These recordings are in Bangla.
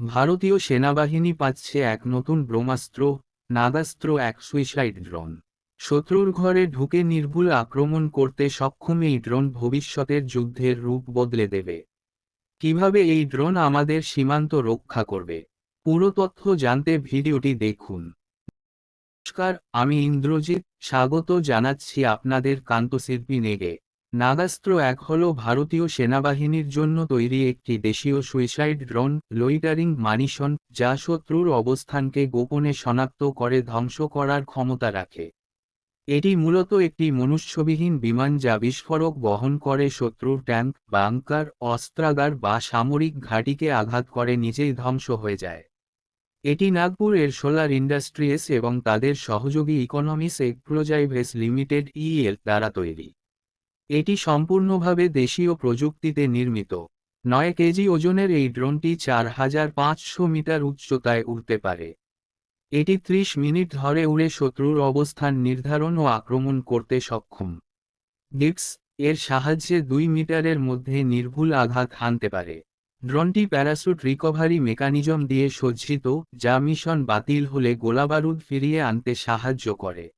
ভারতীয় সেনাবাহিনী পাচ্ছে এক নতুন ব্রহ্মাস্ত্র, নাগাস্ত্র, এক সুইসাইড ড্রোন। শত্রুর ঘরে ঢুকে নির্ভুল আক্রমণ করতে সক্ষম এই ড্রোন ভবিষ্যতের যুদ্ধের রূপ বদলে দেবে। কীভাবে এই ড্রোন আমাদের সীমান্ত রক্ষা করবে? পুরো তথ্য জানতে ভিডিওটি দেখুন। নমস্কার, আমি ইন্দ্রজিৎ, স্বাগত জানাচ্ছি আপনাদের কান্তশিল্পী নেগে। নাগাস্ত্র এক হল ভারতীয় সেনাবাহিনীর জন্য তৈরি একটি দেশীয় সুইসাইড ড্রোন, লোইটারিং মানিশন, যা শত্রুর অবস্থানকে গোপনে শনাক্ত করে ধ্বংস করার ক্ষমতা রাখে। এটি মূলত একটি মনুষ্যবিহীন বিমান যা বিস্ফোরক বহন করে শত্রুর ট্যাঙ্ক, বাংকার, অস্ত্রাগার বা সামরিক ঘাঁটিকে আঘাত করে নিজেই ধ্বংস হয়ে যায়। এটি নাগপুর এর সোলার ইন্ডাস্ট্রিজ এবং তাদের সহযোগী ইকোনমিস এক্সপ্লোজাইভেস লিমিটেড ইএল দ্বারা তৈরি। এটি সম্পূর্ণভাবে দেশীয় প্রযুক্তিতে নির্মিত। নয় কেজি ওজনের এই ড্রোনটি চার হাজার পাঁচশো মিটার উচ্চতায় উড়তে পারে। এটি ত্রিশ মিনিট ধরে উড়ে শত্রুর অবস্থান নির্ধারণ ও আক্রমণ করতে সক্ষম। ডিক্স এর সাহায্যে দুই মিটারের মধ্যে নির্ভুল আঘাত হানতে পারে। ড্রোনটি প্যারাসুট রিকভারি মেকানিজম দিয়ে সজ্জিত, যা মিশন বাতিল হলে গোলাবারুদ ফিরিয়ে আনতে সাহায্য করে।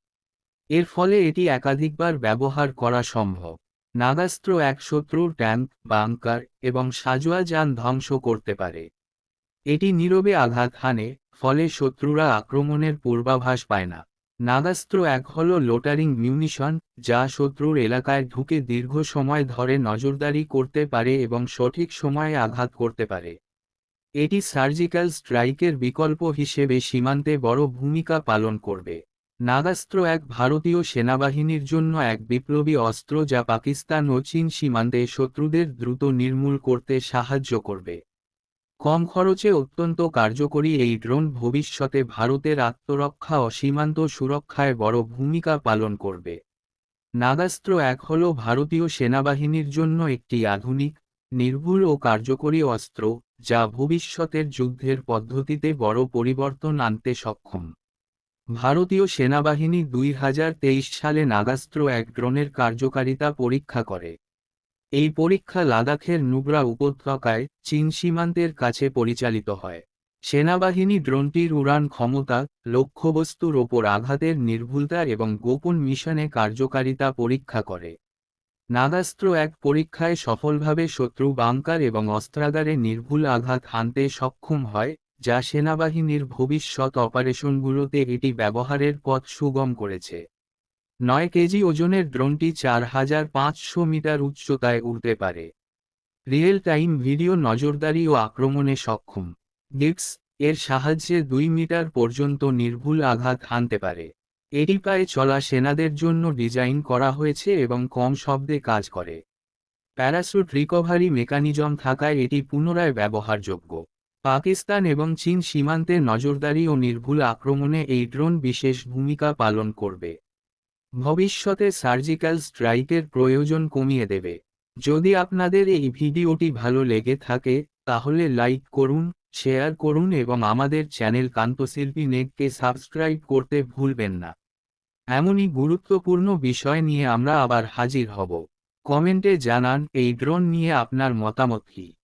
এর ফলে এটি একাধিকবার ব্যবহার করা সম্ভব। নাগাস্ত্র এক শত্রুর ট্যাঙ্ক, বাংকার এবং সাজোয়া যান ধ্বংস করতে পারে। এটি নীরবে আঘাত হানে, ফলে শত্রুরা আক্রমণের পূর্বাভাস পায় না। নাগাস্ত্র এক হল লোটারিং মিউনিশন, যা শত্রুর এলাকায় ঢুকে দীর্ঘ সময় ধরে নজরদারি করতে পারে এবং সঠিক সময়ে আঘাত করতে পারে। এটি সার্জিক্যাল স্ট্রাইকের বিকল্প হিসেবে সীমান্তে বড় ভূমিকা পালন করবে। নাগাস্ত্র এক ভারতীয় সেনাবাহিনীর জন্য এক বিপ্লবী অস্ত্র যা পাকিস্তান ও চীন সীমান্তে শত্রুদের দ্রুত নির্মূল করতে সাহায্য করবে। কম খরচে অত্যন্ত কার্যকরী এই ড্রোন ভবিষ্যতে ভারতের আত্মরক্ষা ও সীমান্ত সুরক্ষায় বড় ভূমিকা পালন করবে। নাগাস্ত্র এক হল ভারতীয় সেনাবাহিনীর জন্য একটি আধুনিক, নির্ভুল ও কার্যকরী অস্ত্র, যা ভবিষ্যতের যুদ্ধের পদ্ধতিতে বড় পরিবর্তন আনতে সক্ষম। ভারতীয় সেনাবাহিনী দুই হাজার তেইশ সালে নাগাস্ত্র এক ড্রোনের কার্যকারিতা পরীক্ষা করে। এই পরীক্ষা লাদাখের নুব্রা উপত্যকায় চীন সীমান্তের কাছে পরিচালিত হয়। সেনাবাহিনী ড্রোনটির উড়ান ক্ষমতা, লক্ষ্যবস্তুর ওপর আঘাতের নির্ভুলতা এবং গোপন মিশনে কার্যকারিতা পরীক্ষা করে। নাগাস্ত্র এক পরীক্ষায় সফলভাবে শত্রু বাংকার এবং অস্ত্রাগারে নির্ভুল আঘাত হানতে সক্ষম হয় যা সেনাবাহিনীর ভবিষ্যৎ অপারেশনগুলোতে এটি ব্যবহারের পথ সুগম করেছে। নয় কেজি ওজনের ড্রোনটি চার হাজার পাঁচশো মিটার উচ্চতায় উড়তে পারে। রিয়েল টাইম ভিডিও নজরদারি ও আক্রমণে সক্ষম। ডিক্স এর সাহায্যে দুই মিটার পর্যন্ত নির্ভুল আঘাত হানতে পারে। এটি পায়ে চলা সেনাদের জন্য ডিজাইন করা হয়েছে এবং কম শব্দে কাজ করে। প্যারাসুট রিকভারি মেকানিজম থাকায় এটি পুনরায় ব্যবহারযোগ্য। পাকিস্তান এবং চীন সীমান্তে নজরদারি ও নির্ভুল আক্রমণে এই ড্রোন বিশেষ ভূমিকা পালন করবে। ভবিষ্যতে সার্জিক্যাল স্ট্রাইকের প্রয়োজন কমিয়ে দেবে। যদি আপনাদের এই ভিডিওটি ভালো লেগে থাকে, তাহলে লাইক করুন, শেয়ার করুন এবং আমাদের চ্যানেল কান্তশিল্পী নেটকে সাবস্ক্রাইব করতে ভুলবেন না। এমনই গুরুত্বপূর্ণ বিষয় নিয়ে আমরা আবার হাজির হব। কমেন্টে জানান এই ড্রোন নিয়ে আপনার মতামত কী।